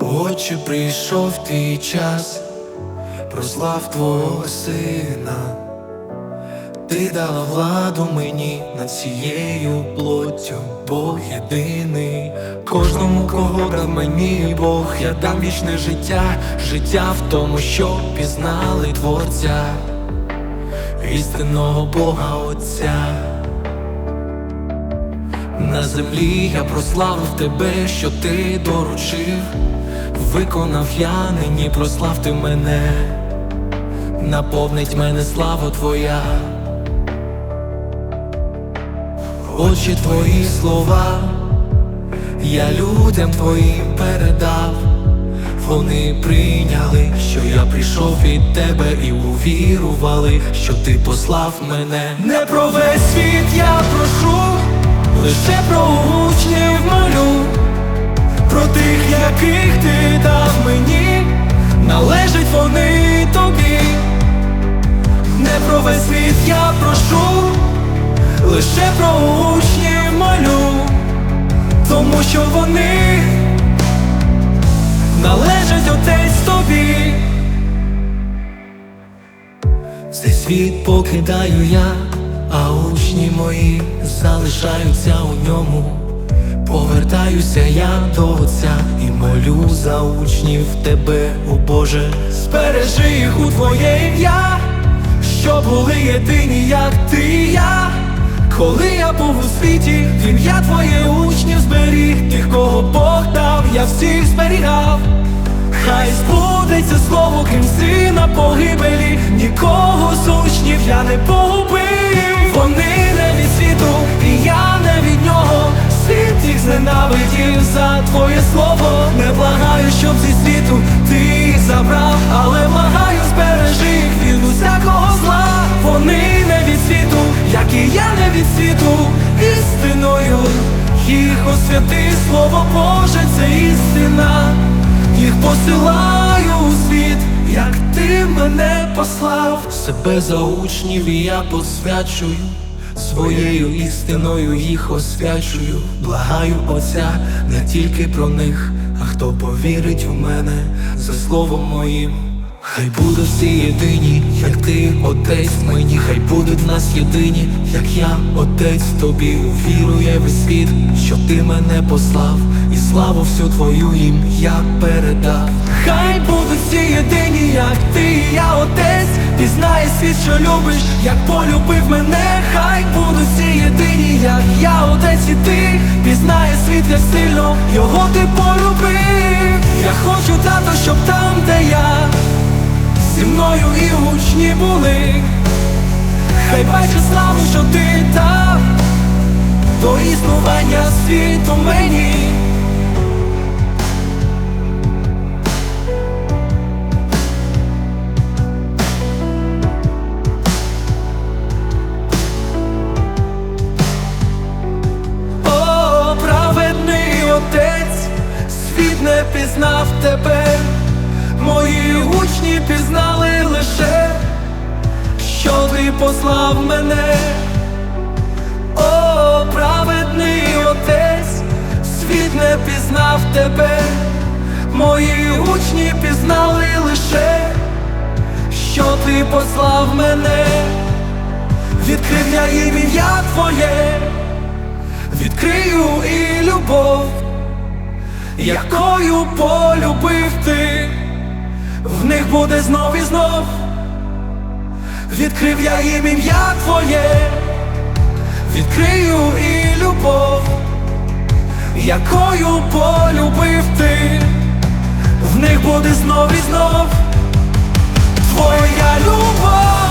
Отче, прийшов твій час, прослав твого сина, ти дала владу мені над цією плоттю, Бог єдиний, кожному, кого дав мені Бог, я дам вічне життя, життя в тому, що пізнали Творця, істинного Бога Отця. На землі я прославив тебе, що ти доручив, виконав я нині, прослав ти мене, наповнить мене слава твоя. Очі твої слова, я людям твоїм передав, вони прийняли, що я прийшов від тебе і увірували, що ти послав мене. Не про весь світ я прошу, лише про учнів молю, про тих, яких ти дав мені, належать вони тобі. Не про весь світ я прошу, лише про учнів молю, тому що вони належать отець тобі. Цей світ покидаю я, а учні мої залишаються у ньому. Повертаюся я до Отця і молю за учнів тебе, о Боже, збережи їх у твоє ім'я, що були єдині, як ти і я. Коли я був у світі, в ім'я твоє учнів зберіг, тих, кого Бог дав, я всіх зберігав. Хай збудеться слово, крім сина погибелі, нікого з учнів я не погубив. За твоє слово. Не благаю, щоб зі світу ти їх забрав, але благаю, збережи їх від усякого зла. Вони не від світу, як і я не від світу, істиною їх освяти, слово Боже, це істина. Їх посилаю у світ, як ти мене послав. Себе за учнів я посвячую, своєю істиною їх освячую. Благаю Отця не тільки про них, а хто повірить у мене за словом моїм. Хай будуть всі єдині, як ти, отець мені, хай будуть в нас єдині, як я, отець тобі, увірує весь світ, що ти мене послав, і славу всю твою їм я передав. Хай будуть всі єдині, як ти, я отець, пізнає світ, що любиш, як полюбив мене, хай будуть всі єдині, як я отець і ти, пізнає світ, як сильно його ти полюбив. Я хочу тато, щоб там, де я зі мною і учні були, хай бачить славу, що ти дав до існування світу мені. Не пізнав тебе. Мої учні пізнали лише, що ти послав мене, о, праведний отець, світ не пізнав тебе, мої учні пізнали лише, що ти послав мене, відкрив я ім'я твоє, відкрию і любов, якою полюбив ти, в них буде знов і знов, відкрив я їм ім'я твоє, відкрию і любов, якою полюбив ти, в них буде знов і знов, твоя любов.